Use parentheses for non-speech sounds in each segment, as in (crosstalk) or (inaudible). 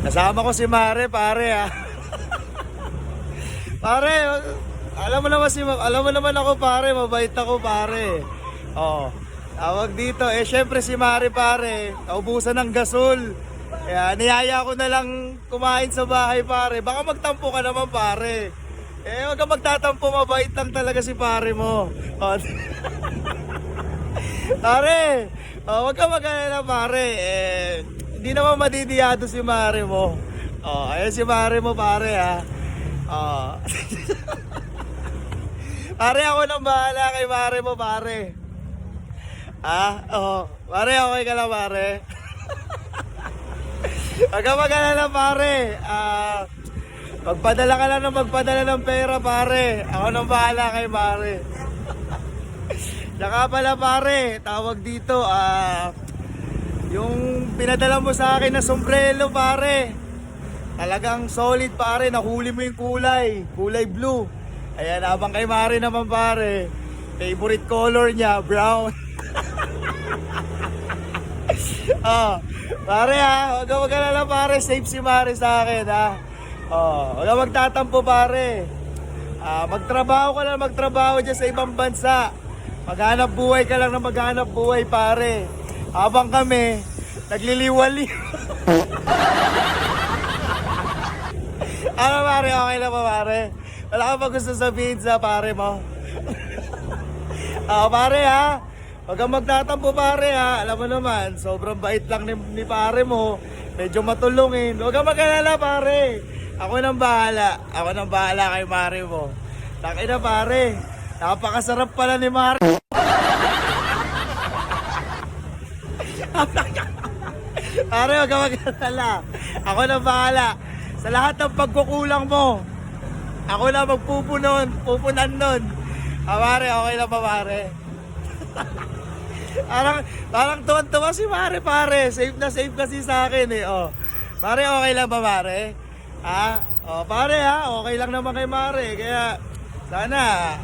Kasama ko si Mare, pare ah. (laughs) pare, alam mo naman si alam mo naman ako pare, mabait ako pare. Oh. Tawag dito, eh syempre si Mare pare, naubusan ng gasol. Kaya niyaya ko na lang kumain sa bahay pare. Baka magtampo ka naman pare. Eh wag ka magtatampo, mabait lang talaga si pare mo. Oh. (laughs) pare, oh, wag ka mag-alala pare. Eh, hindi naman madidiyado si Mare mo. Oh, ayun si Mare mo pare ha. Oh. (laughs) pare ako nang bahala kay Mare mo pare. Ah, oh. Pare, okay ka lang pare. (laughs) Huwag ka mag-alala pare. Ah, magpadala ka lang ng magpadala ng pera pare. Ako nang bahala kay pare. (laughs) Saka pala pare, tawag dito, ah, yung pinadala mo sa akin na sombrero pare. Talagang solid pare, nahuli mo yung kulay, kulay blue. Ayan, habang kay Mare naman pare, favorite color niya, brown. oh, (laughs) pare ha, huwag ka mag-alala pare, safe si Mare sa akin ha. Oh, huwag ka magtatampo pare. Ah, magtrabaho ka lang, magtrabaho dyan sa ibang bansa. Maghanap buhay ka lang na maghanap buhay pare. Habang kami, nagliliwali. ano pare, okay lang ba pare? Wala ka ba gusto sabihin sa pare mo? Ah, pare ha. Huwag kang magtatampo pare ha. Alam mo naman, sobrang bait lang ni, ni pare mo. Medyo matulungin. Huwag kang mag-alala pare. Ako nang bahala. Ako nang bahala kay pare mo. Taki na pare. Napakasarap pala ni Mare. Pare, huwag kang mag-alala. Ako nang bahala. Sa lahat ng pagkukulang mo, ako na magpupunon, pupunan nun. Ah, pare, okay lang ba, pare? (laughs) parang, parang tuwan-tuwa si pare, pare. Safe na safe kasi sa akin eh, oh. Pare, okay lang ba, pare? Ha? Oh, pare ha, okay lang naman kay Mare. Kaya, sana,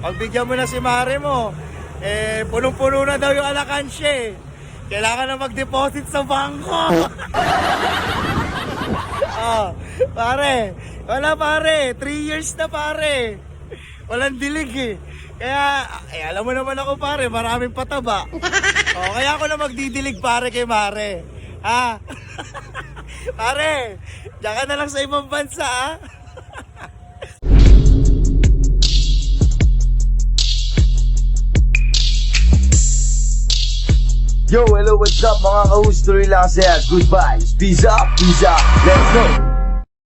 pagbigyan mo na si Mare mo, eh, punong-puno na daw yung alakansya eh. Kailangan na mag-deposit sa bangko. (laughs) Oh, pare. Wala pare. 3 years na pare. Walang dilig eh. Kaya, eh, alam mo naman ako pare, maraming pataba. (laughs) Oh, kaya ako na magdidilig pare kay Mare. Ha? (laughs) pare, diyan ka na lang sa ibang bansa ha? Yo, hello, what's up mga ka-host? Tuloy lang saya. Ah, goodbye. Peace up, peace up. Let's go.